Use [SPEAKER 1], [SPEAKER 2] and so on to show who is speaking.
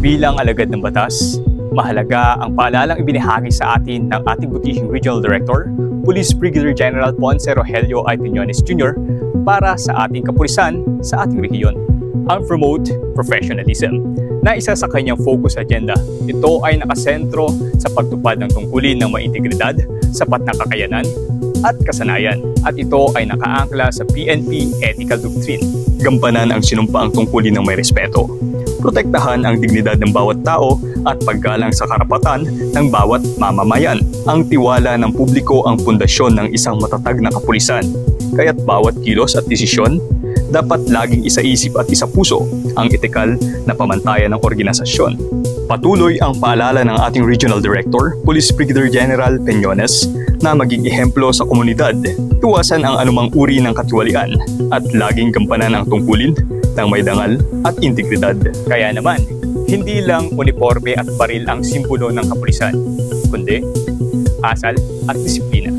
[SPEAKER 1] Bilang alagad ng batas, mahalaga ang paalalang ibinahagi sa atin ng ating Butihing Regional Director, Police Brigadier General Ponce Rogelio I. Piñones Jr. para sa ating kapulisan sa ating rehiyon. Ang promote professionalism na isa sa kanyang focus agenda. Ito ay nakasentro sa pagtupad ng tungkulin ng maintegridad, sapat na kakayanan, at kasanayan. At ito ay nakaangkla sa PNP Ethical Doctrine. Gampanan ang sinumpaang tungkulin ng may respeto. Protektahan ang dignidad ng bawat tao at paggalang sa karapatan ng bawat mamamayan. Ang tiwala ng publiko ang pundasyon ng isang matatag na kapulisan. Kaya't bawat kilos at desisyon dapat laging isa-isip at isa-puso ang etikal na pamantayan ng organisasyon. Patuloy ang paalala ng ating Regional Director, Police Brigadier General Peñones, na maging ehemplo sa komunidad, tuwasan ang anumang uri ng katiwalian at laging gampanan ang tungkulin ng may dangal at integridad. Kaya naman, hindi lang uniforme at baril ang simbolo ng kapulisan, kundi asal at disiplina.